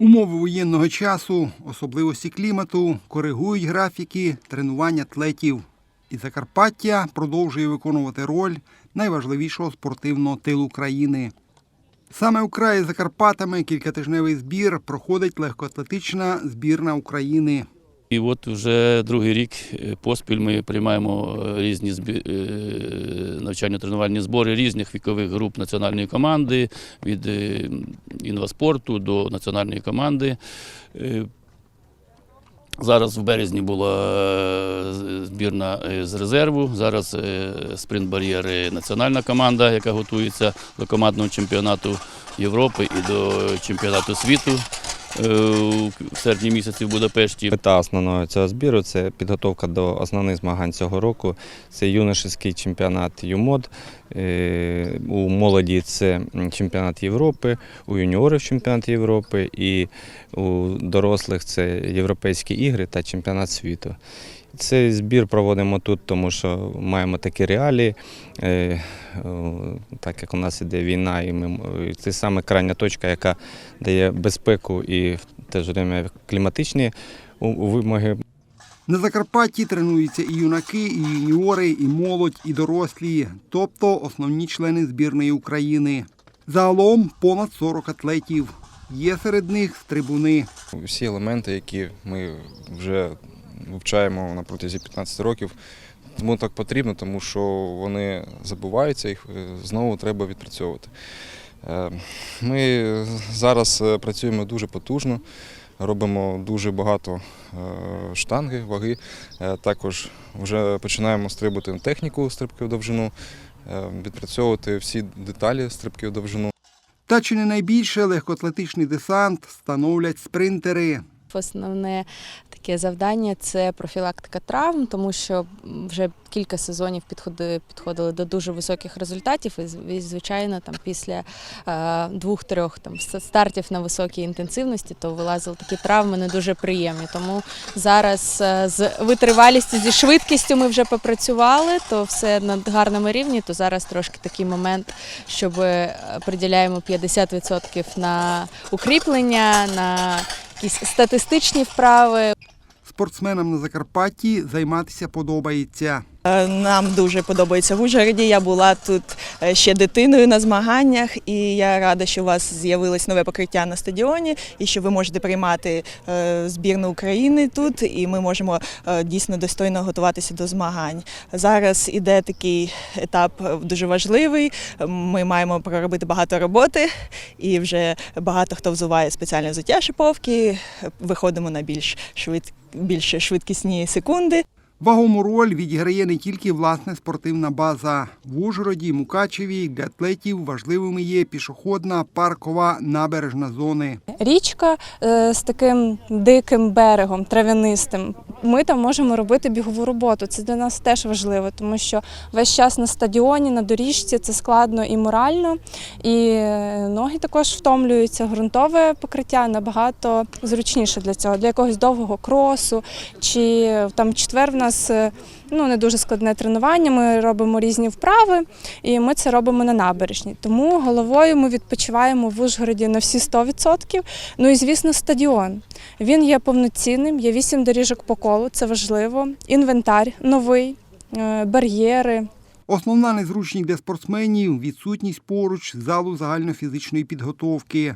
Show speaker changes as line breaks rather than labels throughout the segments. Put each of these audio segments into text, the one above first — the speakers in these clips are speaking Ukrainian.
Умови воєнного часу, особливості клімату, коригують графіки тренувань атлетів. І Закарпаття продовжує виконувати роль найважливішого спортивного тилу країни. Саме у краї Закарпатами кількатижневий збір проходить легкоатлетична збірна України.
І от вже другий рік е, поспіль ми приймаємо е, різні збі- е, навчально-тренувальні збори різних вікових груп національної команди, від е, інваспорту до національної команди. Е, Зараз в березні була е, збірна з резерву. Зараз е, спринт-бар'єри національна команда, яка готується до командного чемпіонату Європи і до чемпіонату світу в серпні місяці в Будапешті.
Мета основного цього збіру це підготовка до основних змагань цього року. Це юношеський чемпіонат ЮМОД. Е, У молоді це чемпіонат Європи, у юніорів чемпіонат Європи і у дорослих це європейські ігри та чемпіонат світу. Цей збір проводимо тут, тому що маємо такі реалії, е, так як у нас іде війна, і ми, це саме крайня точка, яка дає безпеку і в те ж время кліматичні вимоги.
На Закарпатті тренуються і юнаки, і юніори, і молодь, і дорослі, тобто основні члени збірної України. Загалом понад 40 атлетів. Є серед них стрибуни.
Всі елементи, які ми вже вивчаємо на протязі 15 років. Тому так потрібно, тому що вони забуваються, їх е, знову треба відпрацьовувати. Е, Ми зараз е, працюємо дуже потужно, робимо дуже багато е, штанги, ваги. Е, Також вже починаємо стрибати техніку стрибки в довжину, е, відпрацьовувати всі деталі стрибки в довжину.
Та чи не найбільше легкоатлетичний десант становлять спринтери.
Основне таке завдання це профілактика травм, тому що вже кілька сезонів підходи, підходили до дуже високих результатів, і зв- звичайно, там після двох-трьох там стартів на високій інтенсивності, то вилазили такі травми не дуже приємні. Тому зараз з витривалістю, зі швидкістю ми вже попрацювали, то все на гарному рівні. То зараз трошки такий момент, щоб приділяємо 50% на укріплення, на якісь статистичні вправи.
Спортсменам на Закарпатті займатися подобається.
Е, Нам дуже подобається в Ужгороді. Я була тут е, ще дитиною на змаганнях, і я рада, що у вас з'явилось нове покриття на стадіоні, і що ви можете приймати е, збірну України тут, і ми можемо дійсно достойно готуватися до змагань. Зараз іде такий етап дуже важливий. Ми маємо проробити багато роботи, і вже багато хто взуває спеціальне взуття шиповки. Виходимо на більш швид... більш швидкісні секунди.
Вагому роль відіграє не тільки власне спортивна база. В Ужгороді, Мукачеві для атлетів важливими є пішохідна, паркова, набережна зони.
річка е, з таким диким берегом, трав'янистим. Ми там можемо робити бігову роботу. Це для нас теж важливо, тому що весь час на стадіоні, на доріжці це складно і морально, і е, ноги також втомлюються. Грунтове покриття набагато зручніше для цього, для якогось довгого кросу. Чи там четвер в нас е, ну, не дуже складне тренування. Ми робимо різні вправи, і ми це робимо на набережній. Тому головою ми відпочиваємо в Ужгороді на всі 100%. Ну і звісно, стадіон. Він є повноцінним, є вісім доріжок по колу, це важливо. Інвентар новий, е, бар'єри.
Основна незручність для спортсменів відсутність поруч залу загальнофізичної підготовки.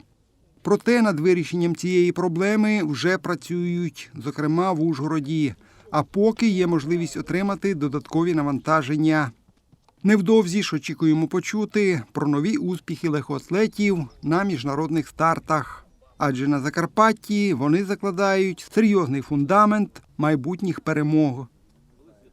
Проте над вирішенням цієї проблеми вже працюють, зокрема в Ужгороді. А поки є можливість отримати додаткові навантаження. Невдовзі ж очікуємо почути про нові успіхи легкоатлетів на міжнародних стартах. Адже на Закарпатті вони закладають серйозний фундамент майбутніх перемог.